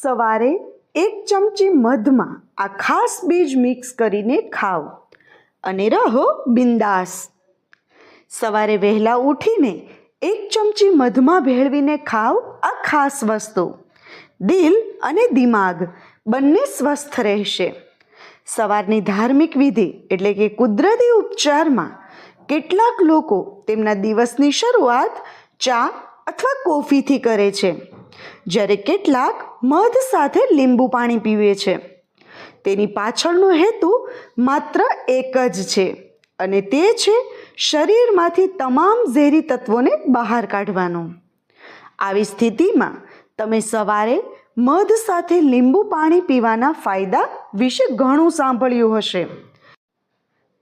સવારે એક ચમચી મધમાં આ ખાસ બીજ મિક્સ કરીને ખાઓ અને રહો બિંદાસ. સવારે વહેલા ઉઠીને એક ચમચી મધમાં ભેળવીને ખાઓ આ ખાસ વસ્તુ. દિલ અને દિમાગ બંને સ્વસ્થ રહેશે. સવારની ધાર્મિક વિધિ એટલે કે કુદરતી ઉપચારમાં કેટલાક લોકો તેમના દિવસની શરૂઆત ચા અથવા કોફીથી કરે છે. જ્યારે કેટલાક મધ સાથે લીંબુ પાણી પીવે છે. તેની પાછળનો હેતુ માત્ર એક જ છે અને તે છે શરીરમાંથી તમામ ઝેરી તત્વોને બહાર કાઢવાનો. આવી સ્થિતિમાં તમે સવારે મધ સાથે લીંબુ પાણી પીવાના ફાયદા વિશે ઘણું સાંભળ્યું હશે.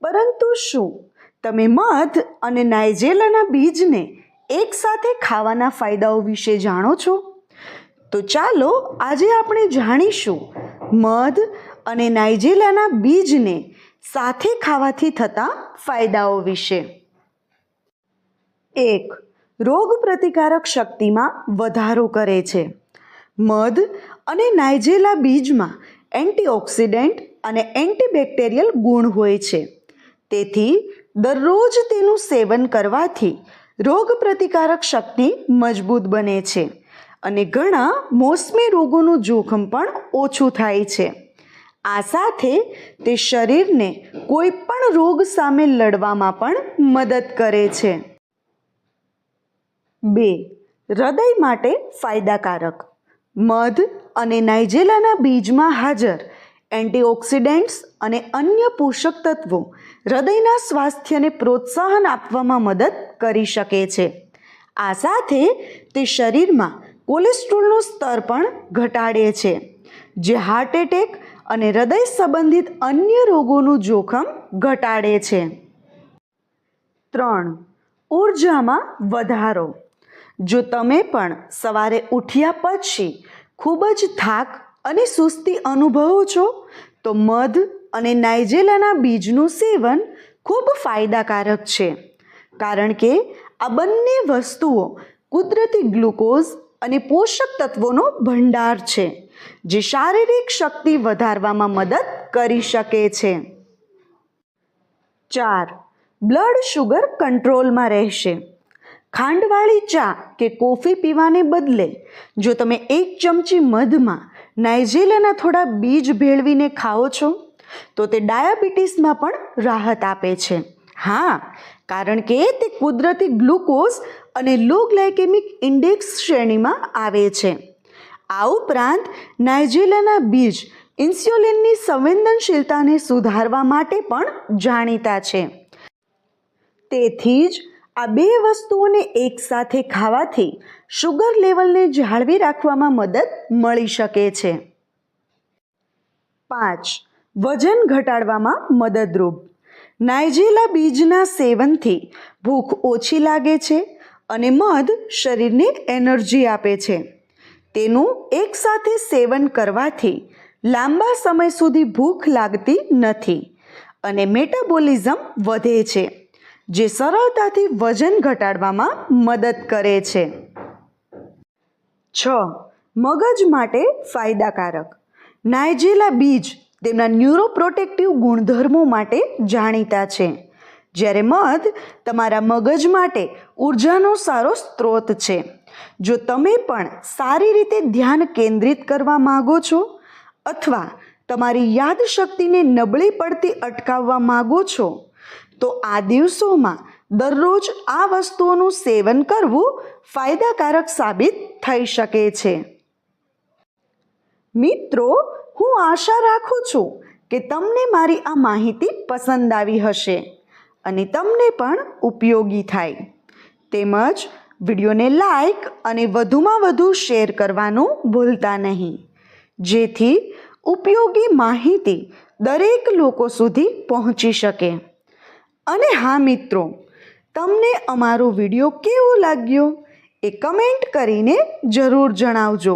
પરંતુ શું તમે મધ અને નાઇજેલાના બીજને એકસાથે ખાવાના ફાયદાઓ વિશે જાણો છો? તો ચાલો આજે આપણે જાણીશું મધ અને નાઇજેલાના બીજને સાથે ખાવાથી થતા ફાયદાઓ વિશે. એક, રોગ પ્રતિકારક શક્તિમાં વધારો કરે છે. મધ અને નાઇજેલા બીજમાં એન્ટીઓક્સિડન્ટ અને એન્ટીબેક્ટેરિયલ ગુણ હોય છે. તેથી, દરરોજ તેનું સેવન કરવાથી રોગ પ્રતિકારક શક્તિ મજબૂત બને છે. અને ઘણા મોસમી રોગોનું જોખમ પણ ઓછું થાય છે. આ સાથે તે શરીરને કોઈ પણ રોગ સામે લડવામાં પણ મદદ કરે છે. બે, હૃદય માટે ફાયદાકારક. મધ અને નાઇજેલાના બીજમાં હાજર એન્ટીઓક્સિડન્ટ્સ અને અન્ય પોષક તત્વો હૃદયના સ્વાસ્થ્યને પ્રોત્સાહન આપવામાં મદદ કરી શકે છે. આ સાથે તે શરીરમાં કોલેસ્ટ્રોલનું સ્તર પણ ઘટાડે છે, જે હાર્ટ એટેક અને હૃદય સંબંધિત અન્ય રોગોનું જોખમ ઘટાડે છે. ત્રણ, ઉર્જામાં વધારો. જો તમે પણ સવારે ઉઠ્યા પછી ખૂબ જ થાક અને સુસ્તી અનુભવો છો, તો મધ અને નાઇજેલાના બીજનું સેવન ખૂબ ફાયદાકારક છે, કારણ કે આ બંને વસ્તુઓ કુદરતી ગ્લુકોઝ અને પોષક તત્વોનો ભંડાર છે, જે શારીરિક શક્તિ વધારવામાં મદદ કરી શકે છે. ચાર, બ્લડ શુગર કંટ્રોલમાં રહેશે. ખાંડવાળી ચા કે કોફી પીવાને બદલે, જો તમે એક ચમચી મધમાં નાઇજેલિયાના થોડા બીજ ભેળવીને ખાઓ છો, તો તે ડાયાબિટીસમાં પણ રાહત આપે છે. હા કારણ કે તે કુદરતી ગ્લુકોઝ અને લો ગ્લાયકેમિક ઇન્ડેક્સ શ્રેણીમાં આવે છે. આ ઉપરાંત નાઇજેલાના બીજ ઇન્સ્યુલિનની સંવેદનશીલતાને સુધારવા માટે પણ જાણીતા છે. તેથી જ આ બે વસ્તુઓને એકસાથે ખાવાથી શુગર લેવલને જાળવી રાખવામાં મદદ મળી શકે છે. પાંચ, વજન ઘટાડવામાં મદદરૂપ. નાઇજેલા બીજના સેવનથી ભૂખ ઓછી લાગે છે અને મધ શરીરને એનર્જી આપે છે. તેનું એકસાથે સેવન કરવાથી લાંબા સમય સુધી ભૂખ લાગતી નથી અને મેટાબોલિઝમ વધે છે, જે સરળતાથી વજન ઘટાડવામાં મદદ કરે છે. છ. મગજ માટે ફાયદાકારક. નાઇજેલા બીજ તેમના ન્યુરોપ્રોટેક્ટિવ ગુણધર્મો માટે જાણીતા છે. જ્યારે મધ તમારા મગજ માટે ઉર્જાનો સારો સ્ત્રોત છે. જો તમે પણ સારી રીતે ધ્યાન કેન્દ્રિત કરવા માગો છો અથવા તમારી યાદશક્તિને નબળી પડતી અટકાવવા માગો છો, તો આ દિવસોમાં દરરોજ આ વસ્તુઓનું સેવન કરવું ફાયદાકારક સાબિત થઈ શકે છે. મિત્રો હું આશા રાખું છું કે તમને મારી આ માહિતી પસંદ આવી હશે અને તમને પણ ઉપયોગી થાય. તેમજ વિડીયોને લાઈક અને વધુમાં વધુ શેર કરવાનું ભૂલતા નહીં. જેથી ઉપયોગી માહિતી દરેક લોકો સુધી પહોંચી શકે. અને હા મિત્રો, તમને અમારો વીડિયો કેવો લાગ્યો એ કમેન્ટ કરીને જરૂર જણાવજો.